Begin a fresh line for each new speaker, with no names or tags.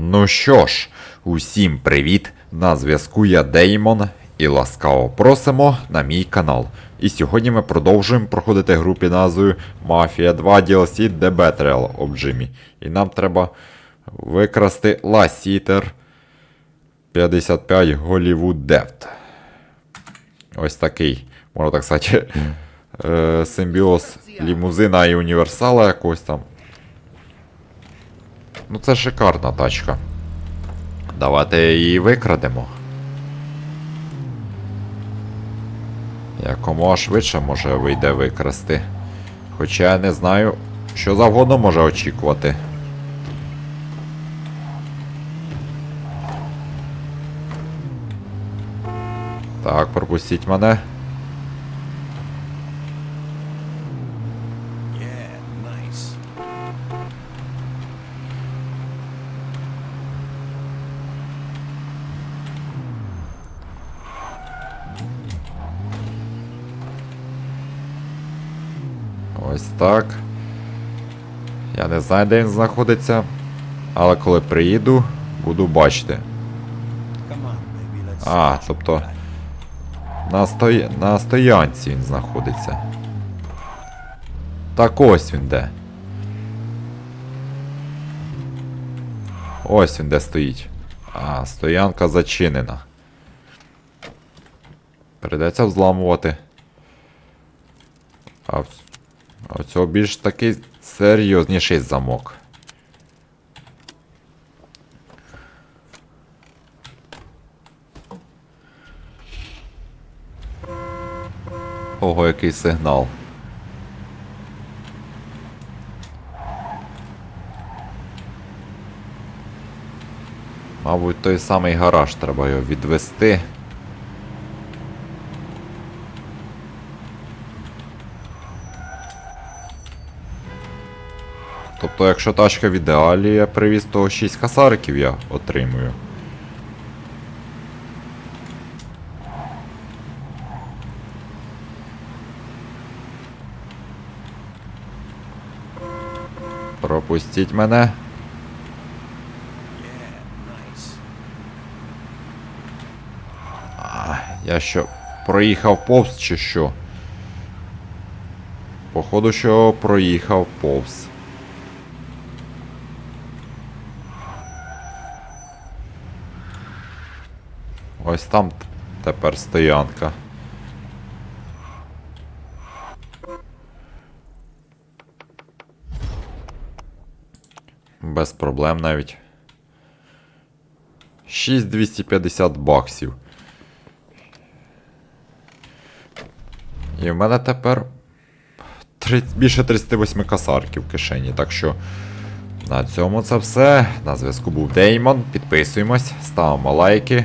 Ну що ж, усім привіт! На зв'язку я Деймон і ласкаво просимо на мій канал. І сьогодні ми продовжуємо проходити гру під назвою Mafia 2 DLC The Betrayal of Jimmy. І нам треба викрасти Ласітер 55 Hollywood Deft. Ось такий, можна так сказати, е, симбіоз лімузина і універсала якогось там. Ну це шикарна тачка. Давайте її викрадемо. Якомога швидше може вийде викрасти. Хоча я не знаю, що завгодно може очікувати. Так, пропустіть мене. Ось так. Я не знаю, де він знаходиться. Але коли приїду, буду бачити. А, тобто на, сто... на стоянці він знаходиться. Так ось він де. Ось він де стоїть. А, стоянка зачинена. Придеться взламувати. А, в- а в цього більш такий серйозніший замок. Ого, який сигнал. Мабуть, той самий гараж треба його відвести. Тобто, якщо тачка в ідеалі я привіз, то 6 касариків я отримую. Пропустіть мене. Я що, проїхав повз чи що? Походу, що проїхав повз. Ось там тепер стоянка. Без проблем навіть. 6250 баксів. І в мене тепер три- більше 38 касарків в кишені. Так що на цьому це все. На зв'язку був Деймон. Підписуємось, ставимо лайки,